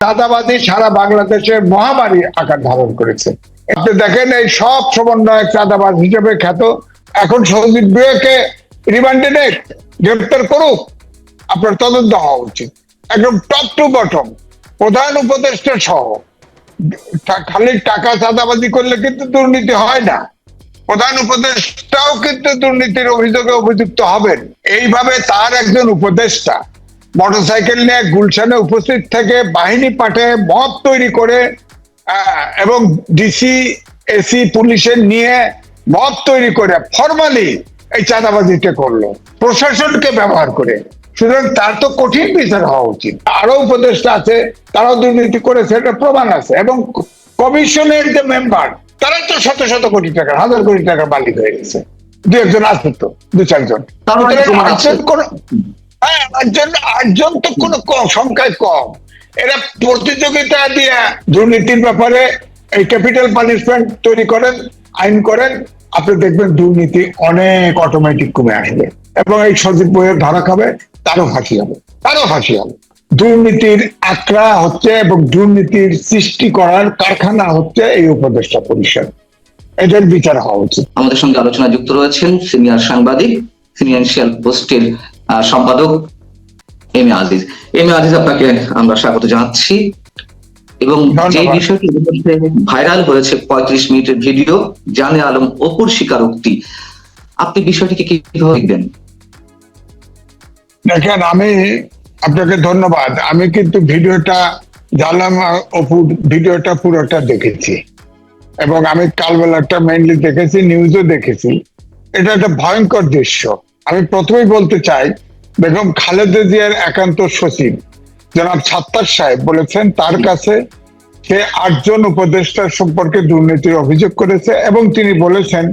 চাঁদাবাজি সারা বাংলাদেশে মহামারী আকার ধারণ করেছে। আপনি দেখেন এই সব সমন্বয়ক চাঁদাবাজ হিসেবে খ্যাত। এখন সঞ্জিত বিওকে রিমান্ডে নেক, গ্রেপ্তার করুক, আপনার তদন্ত হওয়া উচিত। একদম টপ টু বটম প্রধান উপদেষ্টা সহ। খালি টাকা চাঁদাবাজি করলে কিন্তু দুর্নীতি হয় না। প্রধান উপদেষ্টাও কিন্তু দুর্নীতির অভিযোগে অভিযুক্ত হবেন। এইভাবে তার একজন উপদেষ্টা মোটরসাইকেল নিয়ে গুলশানে উপস্থিত থেকে বাহিনী পাঠায় মব তৈরি করে এবং ডিসি এসি পুলিশের নিয়ে মব তৈরি করে ফর্মালি এই চাঁদাবাজিটা করল। প্রশাসনকে ব্যবহার করে। সুতরাং তার তো কঠিন বিচার হওয়া উচিত। আরও উপদেষ্টা আছে তারাও দুর্নীতি করেছে এটা প্রমাণ আছে। এবং কমিশনের যে মেম্বার তারা তো শত শত কোটি টাকা হাজার কোটি টাকার মালিক হয়ে গেছে। দু একজন আছে তো দু চারজন। কোনো হ্যাঁ আটজন তো কোনো কম, সংখ্যায় কম। এরা প্রতিযোগিতা দিয়ে দুর্নীতির ব্যাপারে এই ক্যাপিটাল পানিশমেন্ট তৈরি করেন, আইন করেন। আপনি দেখবেন দুর্নীতি অনেক অটোমেটিক কমে আসবে। এবং এই সজীব বইয়ের ধরা খাবে, তারও ফাঁসি হবে, তারও ফাঁসি হবে। দুর্নীতির আকড়া হচ্ছে এবং দুর্নীতির সৃষ্টি করার কারখানা হচ্ছে এই উপদেষ্টা পরিষদ। এদের বিচার হওয়া উচিত। আমাদের সঙ্গে আলোচনায় যুক্ত রয়েছেন সিনিয়র সাংবাদিক ফিনান্সিয়াল পোস্টের সম্পাদক M A Aziz. M A Aziz আপনাকে আমরা স্বাগত জানাচ্ছি। এবং যে বিষয়টি ভাইরাল হয়েছে পঁয়ত্রিশ মিনিটের ভিডিও জানে আলম অপুর স্বীকারোক্তি। আপনি বিষয়টিকে কীভাবে দেখবেন? দেখেন আমি আপনাকে ধন্যবাদ। আমি কিন্তু ভিডিওটা জানলাম অপুর ভিডিওটা পুরোটা দেখেছি। এবং আমি কালবেলাটা মেইনলি দেখেছি নিউজও দেখেছি। এটা একটা ভয়ঙ্কর দৃশ্য। আমি প্রথমেই বলতে চাই, বেগম খালেদা জিয়ার একান্ত সচিব। জনাব ছাত্তার সাহেব বলেছেন, তার কাছে সে আটজন উপদেষ্টার সম্পর্কে দুর্নীতির অভিযোগ করেছে এবং তিনি বলেছেন,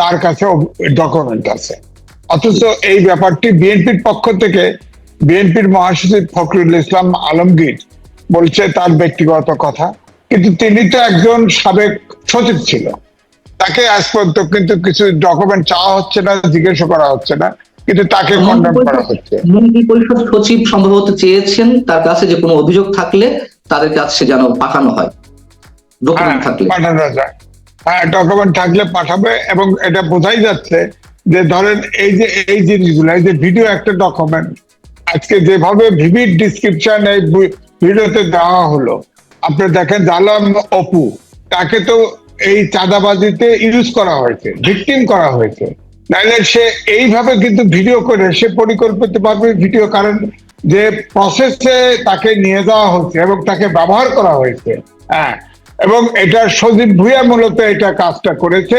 তার কাছে ডকুমেন্ট আছে। অথচ এই ব্যাপারটি বিএনপির পক্ষ থেকে বিএনপির মহাসচিব ফখরুল ইসলাম আলমগীর বলছে, তার ব্যক্তিগত কথা। কিন্তু তিনি তো একজন সাবেক সচিব ছিল। তাকে আজ পর্যন্ত কিন্তু কিছু ডকুমেন্ট চাওয়া হচ্ছে না জিজ্ঞাসা করা হচ্ছে না কিন্তু তাকে কন্ডেম করা হচ্ছে। মন্ত্রী পরিষদ সচিব সম্ভবত চেয়েছেন তার কাছে যে কোনো অভিযোগ থাকলে তাদের কাছে যেন পাঠানো হয়। ডকুমেন্ট থাকলে। হ্যাঁ, পাঠানো যায়। হ্যাঁ ডকুমেন্ট থাকলে পাঠাবে এবং এটা বোঝাই যাচ্ছে যে ধরেন এই যে এই জিনিসগুলো এই যে ভিডিও একটা ডকুমেন্ট আজকে যেভাবে ভিভিড ডিসক্রিপশন এই ভিডিওতে দেওয়া হলো আপনি দেখেন জালাম অপু তাকে তো এই চাঁদাবাজিতে ইউজ করা হয়েছে ভিকটিম করা হয়েছে। নাহলে সে এইভাবে কিন্তু ভিডিও করে, সে পরিকল্পিত ভাবে ভিডিও কারণ যে প্রসেসে তাকে নিয়ে যাওয়া হয়েছে এবং তাকে ব্যবহার করা হয়েছে। হ্যাঁ এবং এটা সজীব ভুইয়া মূলত এটা কাজটা করেছে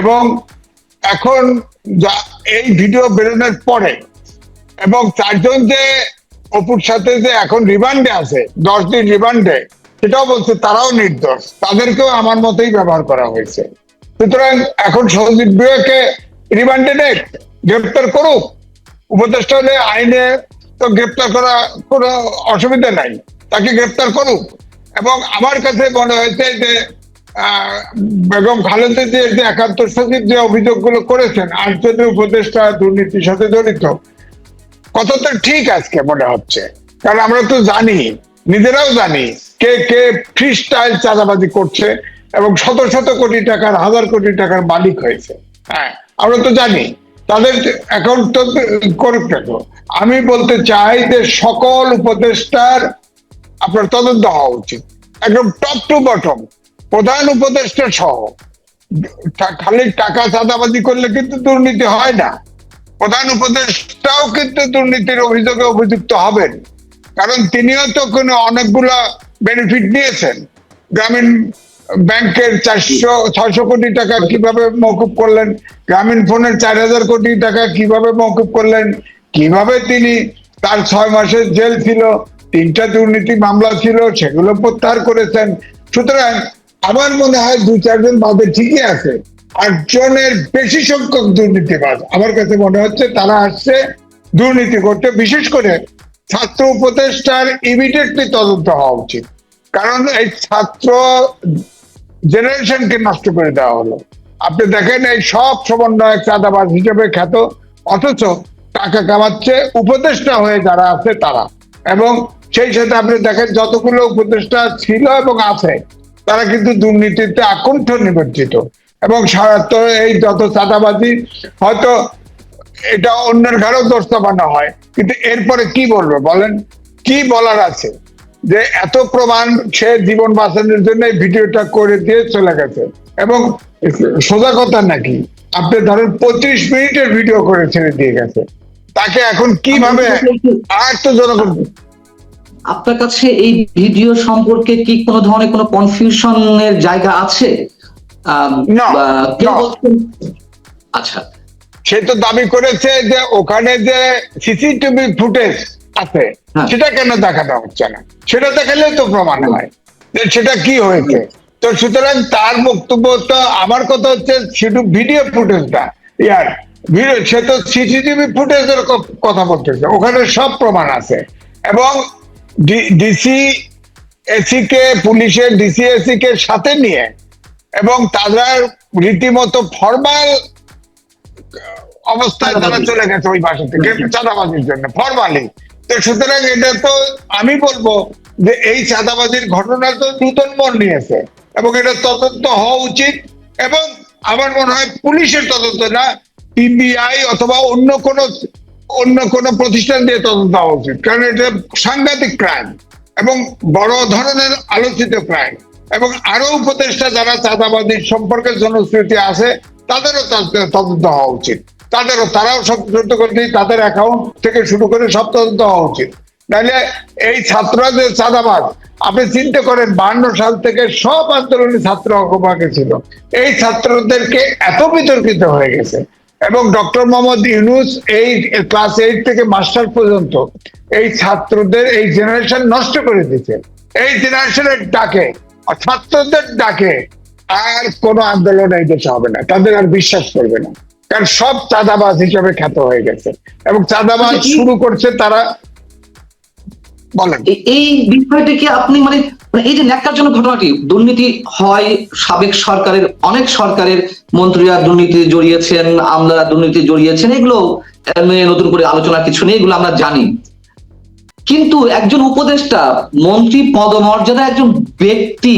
এবং এখন এই ভিডিও বেরোনোর পরে এবং চারজন যে অপুর সাথে যে এখন রিমান্ডে আছে, দশ দিন রিমান্ডে সেটাও বলছে, তারাও নির্দোষ। তাদেরকেও আমার মতোই ব্যবহার করা হয়েছে। সুতরাং এখন সজীব বিওকে রিমান্ডে গ্রেপ্তার করুক। উপদেষ্টা হলে আইনে তো গ্রেপ্তার করা কোনো অসুবিধা নাই। তাকে গ্রেপ্তার করুক। এবং আমার কাছে মনে হয়েছে যে বেগম খালেদা জিয়ার যে একান্ত সচিব যে অভিযোগগুলো করেছেন, আটজনের উপদেষ্টা দুর্নীতির সাথে জড়িত, কথা তো ঠিক আজকে মনে হচ্ছে। কারণ আমরা তো জানি নিজেরাও জানি কে কে ফ্রি স্টাইল চাঁদাবাজি করছে এবং শত শত কোটি টাকার হাজার কোটি টাকার মালিক হয়েছে। হ্যাঁ। আমরা তো জানি তাদের অ্যাকাউন্ট তো করুক তো। আমি বলতে চাই যে সকল উপদেষ্টার আপনার তদন্ত হওয়া উচিত। একদম টপ টু বটম প্রধান উপদেষ্টা সহ। খালি টাকা চাঁদাবাজি করলে কিন্তু দুর্নীতি হয় না। প্রধান উপদেষ্টাও কিন্তু দুর্নীতির অভিযোগে অভিযুক্ত হবেন। কারণ তিনিও তো কোনো অনেকগুলা বেনিফিট নিয়েছেন। গ্রামীণ ব্যাংকের চারশো, ছয়শো কোটি টাকা কীভাবে মৌকুব করলেন? গ্রামীণ ফোনের চার হাজার কোটি টাকা কীভাবে মৌকুব করলেন? কীভাবে তিনি তার ছয় মাসের জেল ছিল? তিনটা দুর্নীতি মামলা ছিল, সেগুলো প্রত্যাহার করেছেন। সুতরাং আমার মনে হয় দুই চারজন বাদে ঠিকই আছে। আটজনের বেশি সংখ্যক দুর্নীতিবাজ। আমার কাছে মনে হচ্ছে তারা আসছে দুর্নীতি করতে, বিশেষ করে ছাত্র উপদেষ্টার ইমিডিয়েটলি তদন্ত হওয়া উচিত। কারণ এই ছাত্র জেনারেশনকে নষ্ট করে দেওয়া হলো। আপনি দেখেন এই সব সমন্বয়ক চাঁদাবাজ হিসেবে খ্যাত, অথচ টাকা কামাচ্ছে উপদেষ্টা হয়ে যারা আছে তারা। এবং সেই সাথে আপনি দেখেন যতগুলো উপদেষ্টা ছিল এবং আছে, তারা কিন্তু দুর্নীতিতে আকণ্ঠ নিবজ্জিত এবং এই যত চাঁদাবাজি, হয়তো এটা অন্যের ঘরেও দোষ চাপানো হয়। কিন্তু এরপরে কি বলবে বলেন? কি বলার আছে? যে এত প্রমাণ সে জীবন বাঁচানোর জন্য ভিডিওটা করে দিয়ে চলে গেছে। এবং সোজা কথা নাকি? আপনি ধরেন পঁচিশ মিনিটের ভিডিও করে ছেড়ে দিয়ে গেছে। তাকে এখন কীভাবে আর তো জনগণ আপনার কাছে এই ভিডিও সম্পর্কে কি কোনো ধরনের কোনো কনফিউশনের জায়গা আছে? আচ্ছা। সে তো দাবি করেছে যে ওখানে যে সিসিটিভি ফুটেজ আছে হ্যাঁ। সেটা কেন দেখানো হচ্ছে না? সেটা দেখালে তো প্রমাণ হয় যে সেটা কি হয়েছে। তো সুতরাং তার বক্তব্য তো আমার কথা হচ্ছে শুধু ভিডিও ফুটেজটা ইয়ার সে তো সিসিটিভি ফুটেজের কথা বলতেছে ওখানে সব প্রমাণ আছে। এবং ডিসি এসি কে পুলিশের ডিসি এসি কে সাথে নিয়ে এবং তারা রীতিমতো ফরমাল অবস্থায় তারা চলে গেছে ওই বাসা থেকে চাঁদাবাজির জন্য ফরমালি তো সুতরাং এটা তো আমি বলব যে এই চাঁদাবাজির ঘটনা তো নূতন মন নিয়েছে এবং এটা তদন্ত হওয়া উচিত এবং আমার মনে হয় পুলিশের তদন্ত না পিবিআই অথবা অন্য কোন অন্য কোন প্রতিষ্ঠান দিয়ে তদন্ত হওয়া উচিত। কারণ এটা সাংঘাতিক ক্রাইম এবং বড় ধরনের আলোচিত ক্রাইম এবং আরও উপদেষ্টা যারা চাঁদাবাজির সম্পর্কে জনশ্রুতি আছে তাদেরও তদ- তদন্ত হওয়া উচিত। তাদেরও, তারাও সব তদন্ত করতে তাদের অ্যাকাউন্ট থেকে শুরু করে সব তদন্ত হওয়া উচিত। নাহলে এই ছাত্ররা যে চাঁদাবাজ, আপনি চিন্তা করেন বান্ন সাল থেকে সব আন্দোলনে ছাত্র অঙ্গভাগে ছিল। এই ছাত্রদেরকে এত বিতর্কিত হয়ে গেছে। এবং ডক্টর মোহাম্মদ ইউনুস এই ক্লাস এইট থেকে মাস্টার পর্যন্ত এই ছাত্রদের, এই জেনারেশন নষ্ট করে দিচ্ছে এই জেনারেশনের ডাকে, ছাত্রদের ডাকে। আর কোন আন্দোলন এই দেশে হবে না। তাদের আর বিশ্বাস করবে না। কারণ সব চাঁদাবাজ হিসেবে খ্যাত হয়ে গেছে। এবং চাঁদাবাজ আচ্ছা, শুরু করছে তারা বলেন। এই বিষয়টিকে আপনি মানে মানে এই যে ন্যাক্কারজনক ঘটনাটি দুর্নীতি হয় সাবেক সরকারের অনেক সরকারের মন্ত্রীরা দুর্নীতি জড়িয়েছেন আমলারা দুর্নীতি জড়িয়েছেন এগুলো নতুন করে আলোচনা কিছু নেই এগুলো আমরা জানি। কিন্তু একজন উপদেষ্টা মন্ত্রী পদমর্যাদা একজন ব্যক্তি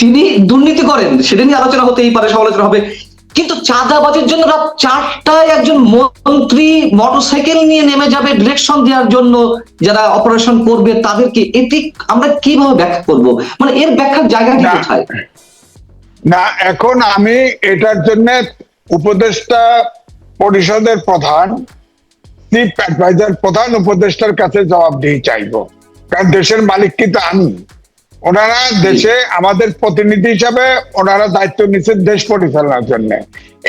তিনি দুর্নীতি করেন সেটা নিয়ে আলোচনা হতেই পারে সমালোচনা হবে। কিন্তু চাঁদাবাজির জন্য রাত চারটায় একজন মন্ত্রী মোটরসাইকেল নিয়ে নেমে যাবে ডিরেকশন দেওয়ার জন্য যারা অপারেশন করবে তাদেরকে। এটি আমরা কীভাবে ব্যাখ্যা করব? মানে এর ব্যাখ্যার জায়গা কি না। কোথায়? না এখন আমি এটার জন্য উপদেষ্টা পরিষদের প্রধান চিফ অ্যাডভাইজার প্রধান উপদেষ্টার কাছে জবাব জবাবদিহি চাইব। কারণ দেশের মালিক কিন্তু আমি। ওনারা দেশে আমাদের প্রতিনিধি হিসাবে ওনারা দায়িত্ব নিচ্ছেন দেশ পরিচালনার জন্য।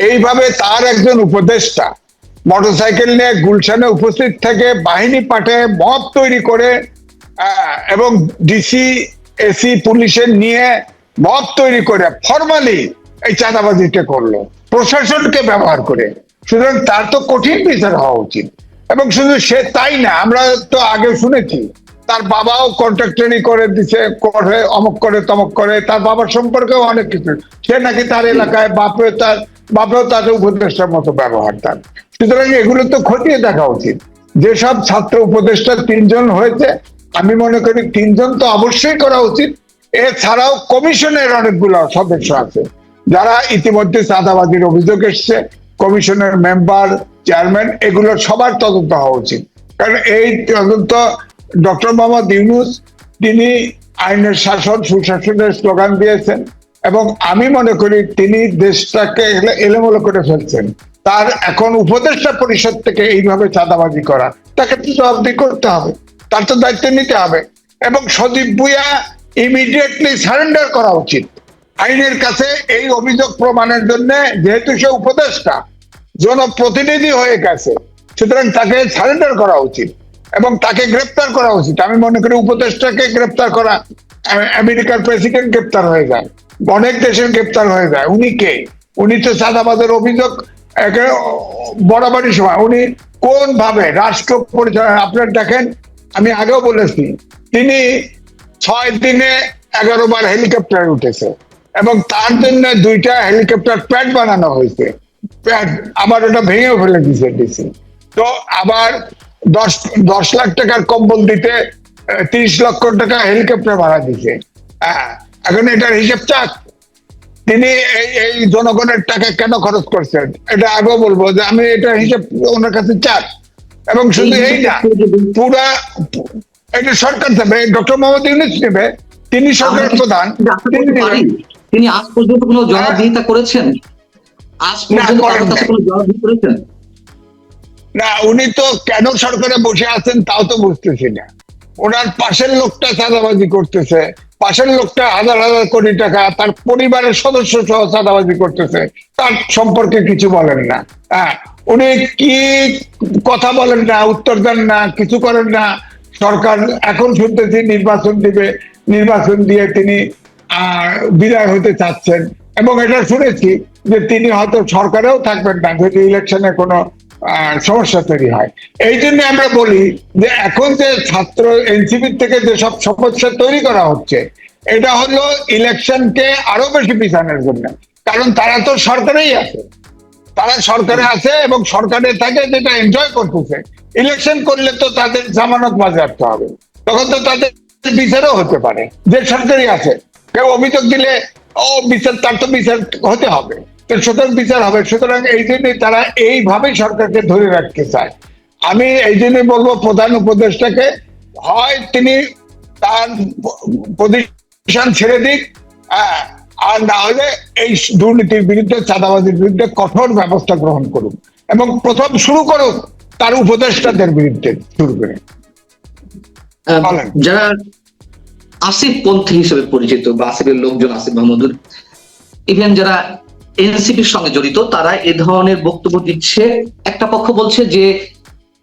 এইভাবে তার একজন উপদেষ্টা মোটরসাইকেল নিয়ে গুলশানে উপস্থিত থেকে বাহিনী পাঠে মব তৈরি করে এবং ডিসি এসি পুলিশের নিয়ে মব তৈরি করে ফরমালি এই চাঁদাবাজিটা করল। প্রশাসনকে ব্যবহার করে। সুতরাং তার তো কঠিন বিচার হওয়া উচিত। এবং শুধু সে তাই না আমরা তো আগে শুনেছি তার বাবাও কন্ট্রাক্টরি করে দিছে, করে, অমক করে, তমক করে। তার বাবার সম্পর্কেও অনেক কিছু। সে নাকি তার এলাকায় বাপে তার, বাপেও তার উপদেষ্টার মতো ব্যবহার তার। সুতরাং এগুলো তো খতিয়ে দেখা উচিত। যেসব ছাত্র উপদেষ্টা তিনজন হয়েছে, আমি মনে করি তিনজন তো অবশ্যই করা উচিত। এছাড়াও কমিশনের অনেকগুলো সদস্য আছে। যারা ইতিমধ্যে চাঁদাবাজির অভিযোগ এসছে, কমিশনের মেম্বার চেয়ারম্যান এগুলো সবার তদন্ত হওয়া উচিত। কারণ এই তদন্ত ডক্টর মোহাম্মদ ইউনুস, তিনি আইনের শাসন, সুশাসনের স্লোগান দিয়েছেন এবং আমি মনে করি তিনি দেশটাকে এলে- এলোমেলো করে ফেলছেন। তার এখন উপদেষ্টা পরিষদ থেকে এইভাবে চাঁদাবাজি করা, তাকে তো জবাবদি করতে হবে, তার তো দায়িত্ব নিতে হবে এবং সদীপ ভুইয়া ইমিডিয়েটলি সারেন্ডার করা উচিত। আইনের কাছে এই অভিযোগ প্রমাণের জন্য যেহেতু সে উপদেষ্টা, জনপ্রতিনিধি হয়ে গেছে, সুতরাং তাকে সারেন্ডার করা উচিত। এবং তাকে গ্রেপ্তার করা উচিত। আমি মনে করি উপদেষ্টাকে গ্রেপ্তার করা আমেরিকার প্রেসিডেন্ট গ্রেপ্তার হয়ে যায়, অনেক দেশের গ্রেপ্তার হয়ে যায়। উনি কে? উনি তো চাঁদাবাদের অভিযোগ বরাবরই সময় উনি কোন ভাবে রাষ্ট্র পরিচালনা, আপনার দেখেন, আমি আগেও বলেছি, তিনি ছয় দিনে এগারো বার হেলিকপ্টারে উঠেছে এবং তার জন্য দুইটা হেলিকপ্টার প্যাড বানানো হয়েছে। প্যাড, আবার ওটা ভেঙেও ফেলে দিয়েছে ডিসি। তো আবার দশ দশ লাখ টাকার কম্বল দিতে তিরিশ লক্ষ টাকা হেলিকপ্টার ভাড়া দিছে। হ্যাঁ এখন এটার হিসেব চাক? তিনি এই জনগণের টাকা কেন খরচ করছেন? এটা আগেও বলব যে আমি এটা হিসেব ওনার কাছে চাক। এবং শুধু এই না পুরা এটা সরকার দেবে ডক্টর মোহাম্মদ ইউনুস নেবে তিনি সরকার প্রধান তিনি আজ পর্যন্ত কোনো জবাবদিহিতা করেছেন? আজ পর্যন্ত করেছেন? না, উনি তো কেন সরকারে বসে আছেন তাও তো বুঝতেছি না। ওনার পাশের লোকটা চাঁদাবাজি করতেছে, পাশের লোকটা হাজার হাজার কোটি টাকা, তার পরিবারের সদস্য সহ চাঁদাবাজি করতেছে, তার সম্পর্কে কিছু বলেন না। হ্যাঁ উনি কি কথা বলেন না, উত্তর দেন না, কিছু করেন না, সরকার এখন শুনতেছি নির্বাচন দিবে, নির্বাচন দিয়ে তিনি বিদায় হতে চাচ্ছেন। এবং এটা শুনেছি যে তিনি হয়তো সরকারেও থাকবেন না, যদি ইলেকশনে কোনো সমস্যা তৈরি হয়। এই জন্য আমরা বলি যে এখন যে ছাত্র এনসিপি থেকে যে সব সমস্যা তৈরি করা হচ্ছে, এটা হলো ইলেকশনকে আরও বেশি পিছানোর জন্য। কারণ তারা তো সরকারেই আছে। তারা সরকারে আছে এবং সরকারে থাকে যেটা এনজয় করতেছে, ইলেকশন করলে তো তাদের জামানত বাজেয়াপ্ত হবে। তখন তো তাদের বিচারও হতে পারে, যে সরকারি আছে। কেউ অভিযোগ দিলে, ও বিচার, তার তো বিচার হতে হবে। সুতরাং বিচার হবে। সুতরাং এই জন্যই তারা এইভাবেই সরকারকে ধরে রাখতে চায়। আমি এই জন্যই বলব প্রধান উপদেষ্টাকে হয় তিনি তার পজিশন ছেড়ে দিক হ্যাঁ, আর না হলে এই দুর্নীতির বিরুদ্ধে চাঁদাবাজির বিরুদ্ধে কঠোর ব্যবস্থা গ্রহণ করুন এবং প্রথম শুরু করুক তার উপদেষ্টাদের বিরুদ্ধে শুরু করে। যারা আসিফ পন্থী হিসেবে পরিচিত বা আসিফের লোকজন আসিফ মাহমুদুর ইভেন যারা এনসিপির সঙ্গে জড়িত, তারা এ ধরনের বক্তব্য দিচ্ছে। একটা পক্ষ বলছে যে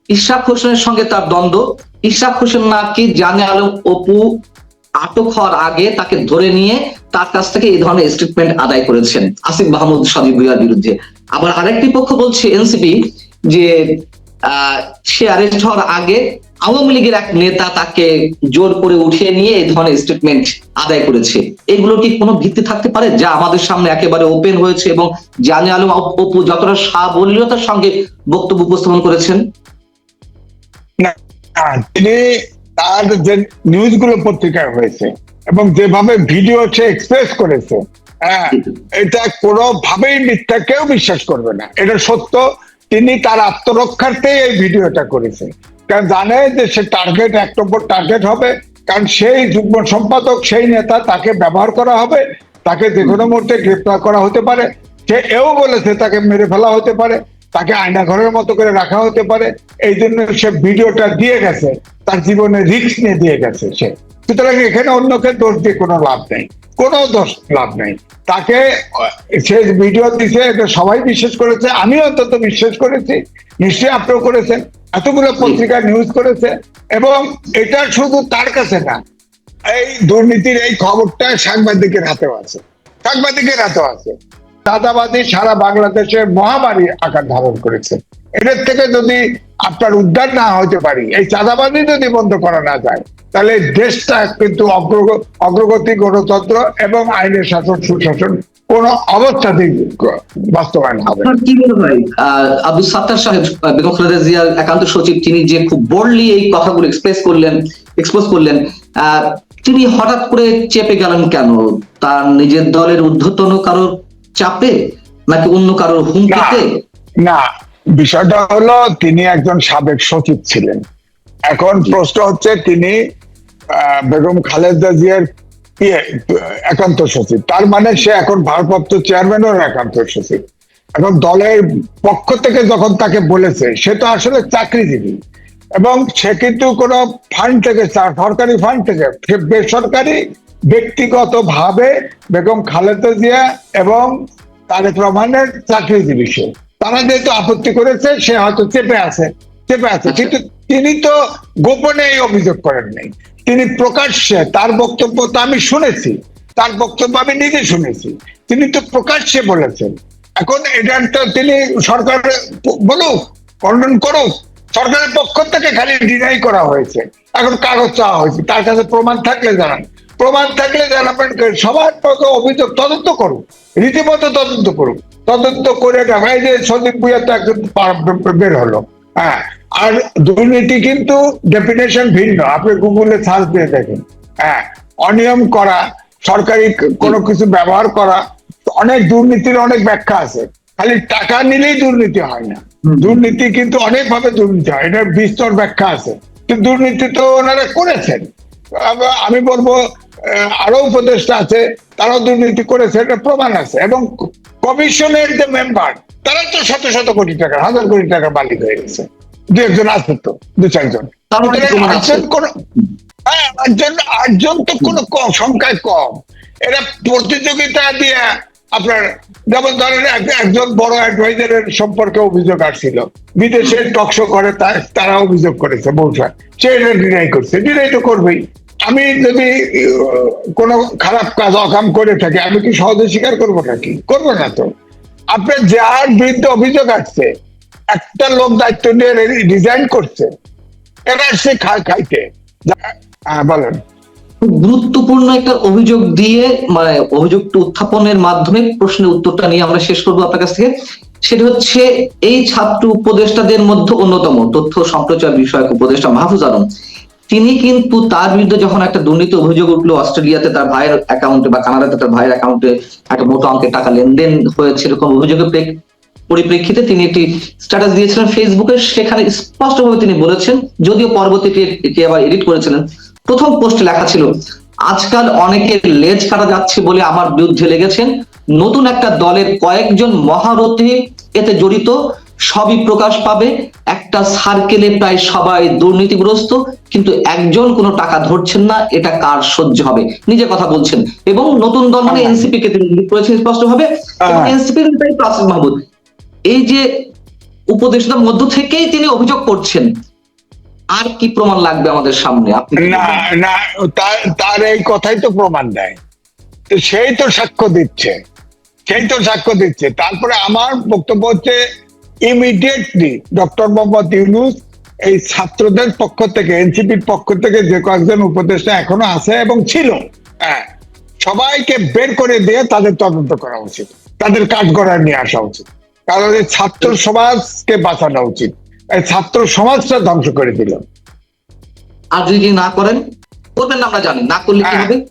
ইশরাক হোসেনের সঙ্গে তার দ্বন্দ্ব। ইশরাক হোসেন নাকি জানে আলম অপু আটক হওয়ার আগে তাকে ধরে নিয়ে তার কাছ থেকে এই ধরনের স্টেটমেন্ট আদায় করেছেন। আসিফ মাহমুদ সজীব ভুইয়ার বিরুদ্ধে। আবার আরেকটি পক্ষ বলছে এনসিপি যে সে অ্যারেস্ট হওয়ার আগে আওয়ামী লীগের এক নেতা তাকে জোর করে উঠিয়ে নিয়ে এই ধরনের স্টেটমেন্ট আদায় করেছে। এগুলো কি কোনো ভিত্তি থাকতে পারে? যা আমাদের সামনে একেবারে ওপেন হয়েছে এবং জানে আলম অপু যতটা সাবলীলতার সঙ্গে বক্তব্য উপস্থাপন করেছেন? তিনি তার যে নিউজগুলো পত্রিকায় হয়েছে এবং যেভাবে ভিডিও সে এক্সপ্রেস করেছে হ্যাঁ এটা কোনোভাবেই মিথ্যা কেউ বিশ্বাস করবে না। এটা সত্য, তিনি তার আত্মরক্ষার্থে এই ভিডিওটা করেছে। কারণ জানে যে সে টার্গেট এক নম্বর টার্গেট হবে? কারণ সেই যুগ্ম সম্পাদক, সেই নেতা তাকে ব্যবহার করা হবে, তাকে যে কোনো মুহূর্তে গ্রেপ্তার করা হতে পারে। সে এও বলেছে তাকে মেরে ফেলা হতে পারে, তাকে আয়না ঘরের মতো করে রাখা হতে পারে। এই জন্য সে ভিডিওটা দিয়ে গেছে, তার জীবনে রিস্ক নিয়ে দিয়ে গেছে সে। সুতরাং এখানে অন্যকে দোষ দিয়ে কোনো লাভ নেই, কোনো দোষ লাভ নেই। তাকে, সে ভিডিও দিছে, এটা সবাই বিশ্বাস করেছে আমি অন্তত বিশ্বাস করেছি, নিশ্চয়ই আপনিও করেছেন। এতগুলো পত্রিকা নিউজ করেছে এবং এটা শুধু তার কাছে না এই দুর্নীতির এই খবরটা সাংবাদিকের হাতেও আছে সাংবাদিকের হাতেও আছে। চাঁদাবাজি সারা বাংলাদেশে মহামারী আকার ধারণ করেছে। এদের থেকে যদি আপনার উদ্ধার না হতে পারি এই চাঁদাবাজি যদি বন্ধ করা না যায় তাহলে দেশটা কিন্তু অগ্রগ- অগ্রগতি গণতন্ত্র এবং আইনের শাসন সুশাসন কোন অবস্থাতেই বাস্তবায়ন হবে। কি মনে হয়? আব্দুল সাত্তার সাহেব বেগম খালেদা জিয়ার একান্ত সচিব তিনি যে খুব বোল্ডলি এই কথাগুলো এক্সপ্রেস করলেন এক্সপোজ করলেন তিনি হঠাৎ করে চেপে গেলেন কেন? তার নিজের দলের ঊর্ধ্বতন কারোর চাপে নাকি অন্য কারোর হুমকিতে? না বিষয়টা হলো তিনি একজন সাবেক সচিব ছিলেন। এখন প্রশ্ন হচ্ছে তিনি বেগম খালেদা জিয়ার একান্ত সচিব। তার মানে সে এখন ভারপ্রাপ্ত চেয়ারম্যানের একান্ত সচিব। এখন দলের পক্ষ থেকে যখন তাকে বলেছে সে তো আসলে চাকরিজীবী। এবং সে কিন্তু কোনো ফান্ড থেকে সরকারি ফান্ড থেকে বেসরকারি ব্যক্তিগত ভাবে বেগম খালেদা জিয়া এবং তারেক রহমানের চাকরিজীবী সে। তারা যেহেতু আপত্তি করেছে সে হয়তো চেপে আছে চেপে আছে। কিন্তু তিনি তো গোপনে এই অভিযোগ করেন নাই তিনি প্রকাশ্যে তার বক্তব্য তো আমি শুনেছি, তার বক্তব্য আমি নিজে শুনেছি। তিনি তো প্রকাশ্যে বলেছেন। এখন এটা তো তিনি সরকার বলুক, খণ্ডন করুক, সরকারের পক্ষ থেকে খালি ডিনাই করা হয়েছে। এখন কাগজ চাওয়া হয়েছে, তার কাছে প্রমাণ থাকলে জানান। প্রমাণ থাকলে জানাবেন সবার পক্ষে অভিযোগ তদন্ত করুক, রীতিমতো তদন্ত করুক। তদন্ত করে দেখা যে সন্দীপ ভুইয়া তো একজন বের হলো। হ্যাঁ আর দুর্নীতি কিন্তু ডেফিনেশন ভিন্ন। আপনি গুগলে সার্চ দিয়ে দেখেন। হ্যাঁ অনিয়ম করা সরকারি কোনো কিছু ব্যবহার করা অনেক দুর্নীতির অনেক ব্যাখ্যা আছে। খালি টাকা নিলেই দুর্নীতি হয় না। দুর্নীতি কিন্তু অনেকভাবে দুর্নীতি হয়। এটার বিস্তর ব্যাখ্যা আছে। দুর্নীতি তো ওনারা করেছেন। আমি বলব আরও উপদেষ্টা আছে তারাও দুর্নীতি করেছে এটা প্রমাণ আছে। এবং কমিশনের যে মেম্বার তারা তো শত শত কোটি টাকা হাজার কোটি টাকা মালিক হয়ে গেছে। দু একজন আছে তো দু চারজন। আটজন হ্যাঁ আটজন তো কোনো কম সংখ্যায় কম। প্রতিযোগিতা দিয়ে আপনার যেমন ধরেন একজন বড় অ্যাডভাইজারের সম্পর্কে অভিযোগ আসছিল। বিদেশে টকশো করে তারা অভিযোগ করেছে বৌসা সে এটা ডিনাই করছে ডিনাই তো করবেই। আমি যদি কোনো খারাপ কাজ অকাম করে থাকি আমি কি সহজে স্বীকার করব নাকি? করব না তো। আপনার যার বিরুদ্ধে অভিযোগ আসছে একটা লোক দায়িত্ব নিয়ে রিজাইন করছে। এরা সে খাইতে হ্যাঁ বলেন। গুরুত্বপূর্ণ একটা অভিযোগ দিয়ে মানে অভিযোগটা উত্থাপনের মাধ্যমে প্রশ্নের উত্তরটা নিয়ে আমরা শেষ করব আপনার কাছ থেকে। সেটা হচ্ছে, এই ছাত্র উপদেষ্টাদের মধ্যে অন্যতম তথ্য সম্প্রচার বিষয়ক উপদেষ্টা মাহফুজ আলম। তিনি কিন্তু তার বিরুদ্ধে যখন একটা দুর্নীতি অভিযোগ উঠল অস্ট্রেলিয়াতে তার ভাইয়ের অ্যাকাউন্টে বা কানাডাতে তার ভাইয়ের অ্যাকাউন্টে একটা মোটো অঙ্কের টাকা লেনদেন হয়েছে এরকম অভিযোগের পরিপ্রেক্ষিতে তিনি একটি স্ট্যাটাস দিয়েছিলেন ফেসবুকে সেখানে স্পষ্টভাবে তিনি বলেছেন যদিও পরবর্তীতে এটি আবার এডিট করেছিলেন প্রথম পোস্টে লেখা ছিল আজকাল অনেকে লেজ কাটা যাচ্ছে বলে আমার বিরুদ্ধে লেগেছেন। নতুন একটা দলের কয়েকজন মহারথী এতে জড়িত সবই প্রকাশ পাবে। একটা সার্কেলে প্রায় সবাই দুর্নীতিগ্রস্ত কিন্তু একজন কোনো টাকা ধরছেন না এটা কার সহ্য হবে? নিজে কথা বলছেন। এবং নতুন দল মানে হ্যাঁ। এনসিপি কে তিনি করেছেন স্পষ্টভাবে। হ্যাঁ। এনসিপির আসিফ মাহমুদ। এই যে উপদেষ্টার মধ্য থেকেই তিনি অভিযোগ করছেন আর কি প্রমাণ লাগবে আমাদের সামনে? আপনি না না তার তার এই কথাই তো প্রমাণ দেয়। তো সেই তো সাক্ষ্য দিচ্ছে সেই তো সাক্ষ্য দিচ্ছে। তারপরে আমার বক্তব্য হচ্ছে ইমিডিয়েটলি ডক্টর মোহাম্মদ ইউনুস এই ছাত্রদের পক্ষ থেকে এনসিপির পক্ষ থেকে যে কয়েকজন উপদেষ্টা এখনও আছে এবং ছিল হ্যাঁ সবাইকে বের করে দিয়ে তাদের তদন্ত করা উচিত তাদের কাঠগড়ায় নিয়ে আসা উচিত। কারণ এই ছাত্র সমাজকে বাঁচানো উচিত। এই ছাত্র সমাজটা ধ্বংস করে দিল। আর যদি না করেন করবেন আমরা জানি না করলে কি হ্যাঁ। হবে?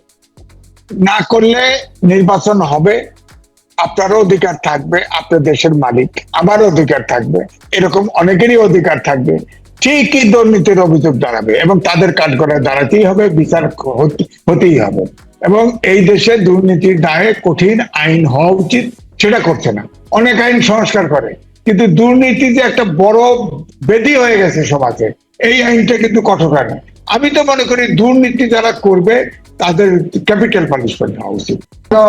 না করলে নির্বাচন হবে আপনারও অধিকার থাকবে আপনার দেশের মালিক আমারও অধিকার থাকবে এরকম অনেকেরই অধিকার থাকবে। ঠিকই দুর্নীতির অভিযোগ দাঁড়াবে এবং তাদের কাঠগড়ায় দাঁড়াতেই হবে বিচার হতে- হতেই হবে। এবং এই দেশে দুর্নীতির দায়ে কঠিন আইন হওয়া উচিত। সেটা করছে না। অনেক আইন সংস্কার করে। কিন্তু দুর্নীতি যে একটা বড় বেদি হয়ে গেছে সমাজে এই আইনটা কিন্তু কঠোর হয় না আমি তো মনে করি দুর্নীতি যারা করবে তাদের ক্যাপিটাল পানিশমেন্ট হওয়া উচিত। তো,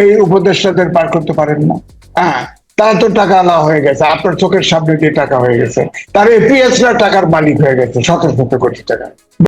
এই উপদেষ্টাদের পার করতে পারেন না। হ্যাঁ তারা তো টাকা আলা হয়ে গেছে। আপনার চোখের সামনে দিয়ে টাকা হয়ে গেছে। তার এপিএস টাকার মালিক হয়ে গেছে শত কোটি টাকা।